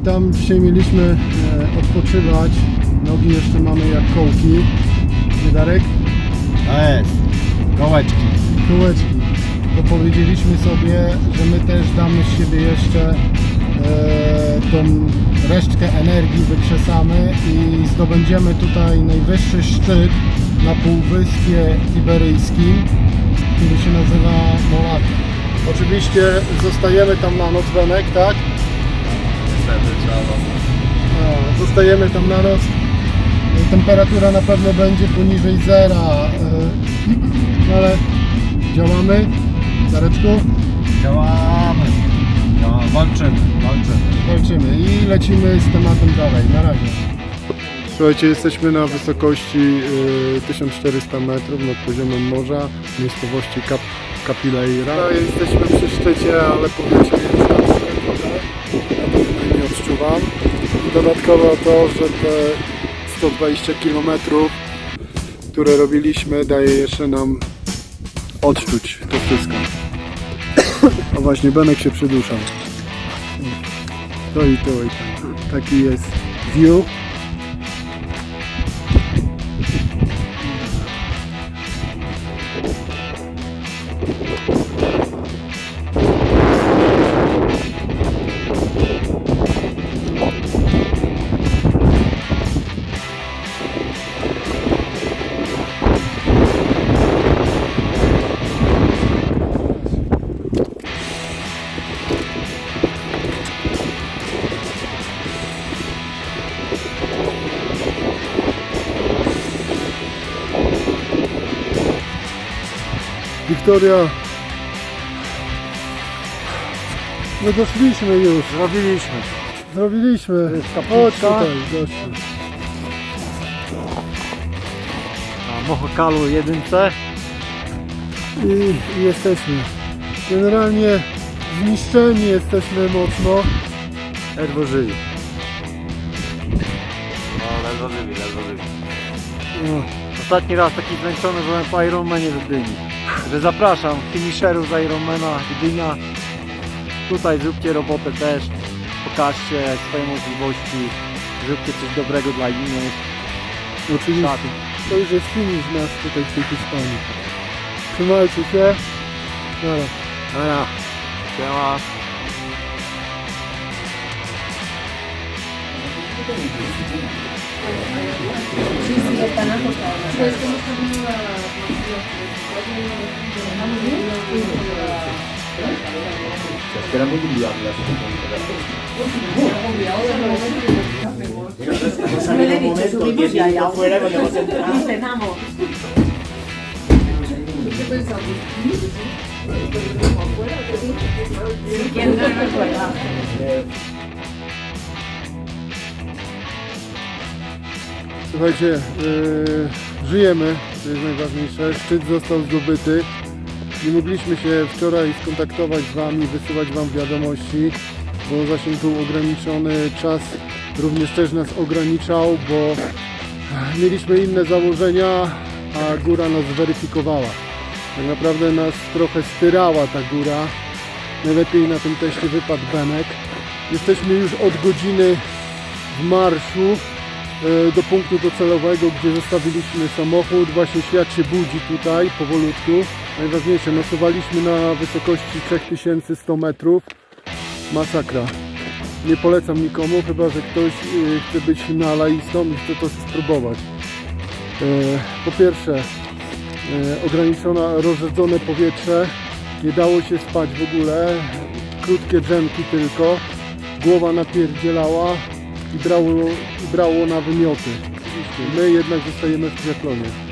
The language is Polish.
witam. Dzisiaj mieliśmy e, odpoczywać. Nogi jeszcze mamy jak kołki. Nie Darek? To jest. Kołeczki. Kółeczki. To powiedzieliśmy sobie, że my też damy z siebie jeszcze e, tą resztkę energii wykrzesamy i zdobędziemy tutaj najwyższy szczyt na Półwyspie Iberyjskim, który się nazywa Monaco. Oczywiście zostajemy tam na noc, Benek, tak? Niestety trzeba No, Zostajemy tam na noc. Temperatura na pewno będzie poniżej zera, e, ale działamy. Dareczku, Działamy. Działamy. Walczymy. Walczymy. walczymy i lecimy z tematem dalej. Na razie. Słuchajcie, jesteśmy na wysokości y, 1400 metrów nad poziomem morza w miejscowości Cap Capileira. Jesteśmy przy szczycie, ale powietrze jest I dodatkowo to, że te 120 km, które robiliśmy, daje jeszcze nam odczuć to wszystko. O właśnie, Benek się przydusza. To i to i tak. Taki jest view. Wiktoria. No doszliśmy już. Zrobiliśmy. Zrobiliśmy. jest Chodź tutaj, gościu. Na Mohokalu jedynce. I, I jesteśmy. Generalnie zniszczeni jesteśmy mocno. Ledwo żyli. No, ledwo żyli, ledwo żyli. No, Ostatni raz taki zmęczony byłem po Ironmanie w Gdyni. Że zapraszam finisherów z Ironmana Gdynia. Tutaj zróbcie robotę też. Pokażcie swoje możliwości. Zróbcie coś dobrego dla innych. oczywiście. Tak. To już jest finish nas tutaj w tej Hiszpanii. Trzymajcie się. Dobra. Dobra. Siema. Sí, sí, están ajustadas. Sí, que muy las No dicho, y afuera cuando hemos entrado. Cenamos. ¿Qué. Słuchajcie, yy, żyjemy, to jest najważniejsze. Szczyt został zdobyty. Nie mogliśmy się wczoraj skontaktować z Wami, wysyłać Wam wiadomości, bo zasięg był ograniczony, czas również też nas ograniczał, bo mieliśmy inne założenia, a góra nas zweryfikowała. Tak naprawdę nas trochę styrała ta góra. Najlepiej na tym teście wypadł Benek. Jesteśmy już od godziny w marszu do punktu docelowego, gdzie zostawiliśmy samochód. Właśnie świat się budzi tutaj powolutku. Najważniejsze, nocowaliśmy na wysokości 3100 metrów. Masakra. Nie polecam nikomu, chyba że ktoś e, chce być nalaistą i chce to spróbować. E, Po pierwsze, e, ograniczone, rozrzedzone powietrze. Nie dało się spać w ogóle. Krótkie drzemki tylko. Głowa napierdzielała i brało, i brało na wymioty. My jednak zostajemy w triatlonie.